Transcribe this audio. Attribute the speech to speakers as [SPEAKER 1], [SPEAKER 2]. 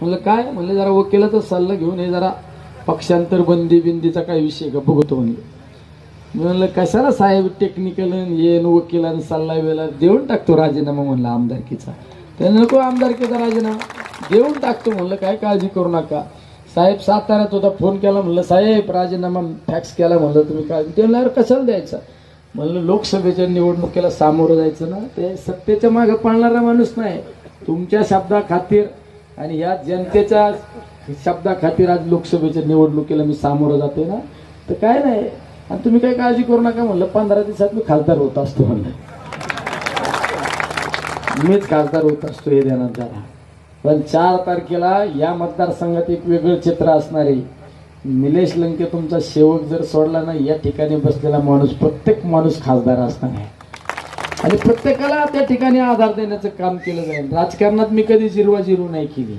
[SPEAKER 1] म्हणलं काय? म्हणलं जरा वकिलाचा सल्ला घेऊन हे जरा पक्षांतर बंदी बिंदीचा काय विषय का बघतो म्हणलं. म्हणलं कशाला साहेब टेक्निकल येन वकिलानं सल्ला वेळेला देऊन टाकतो राजीनामा? म्हणलं आमदारकीचा. त्याने नको आमदारकीचा राजीनामा देऊन टाकतो. म्हणलं काय काळजी करू नका. साहेब साताऱ्यात होता फोन केला. म्हणलं साहेब राजीनामा फॅक्स केला. म्हणलं तुम्ही काय ते कशाला द्यायचा? म्हणलं लोकसभेच्या निवडणुकीला सामोरं जायचं ना ते सत्तेच्या मागे पाळणारा माणूस नाही. तुमच्या शब्दा खातीर आणि या जनतेच्या शब्दा खातीर आज लोकसभेच्या निवडणुकीला मी सामोरं जाते ना. तर काय नाही. आणि तुम्ही काही काळजी करू नका म्हणलं पंधरा दिवसात मी खासदार होत असतो म्हणलं. मीच खासदार होत असतो हे देणार जरा. पण चार तारखेला या मतदारसंघात एक वेगळं चित्र असणार आहे. निलेश लंके तुमचा सेवक जर सोडला ना या ठिकाणी बसलेला माणूस प्रत्येक माणूस खासदार असणार आहे. आणि प्रत्येकाला त्या ठिकाणी आधार देण्याचं काम केलं जाईल. राजकारणात मी कधी जिरवा जिरू नाही केली.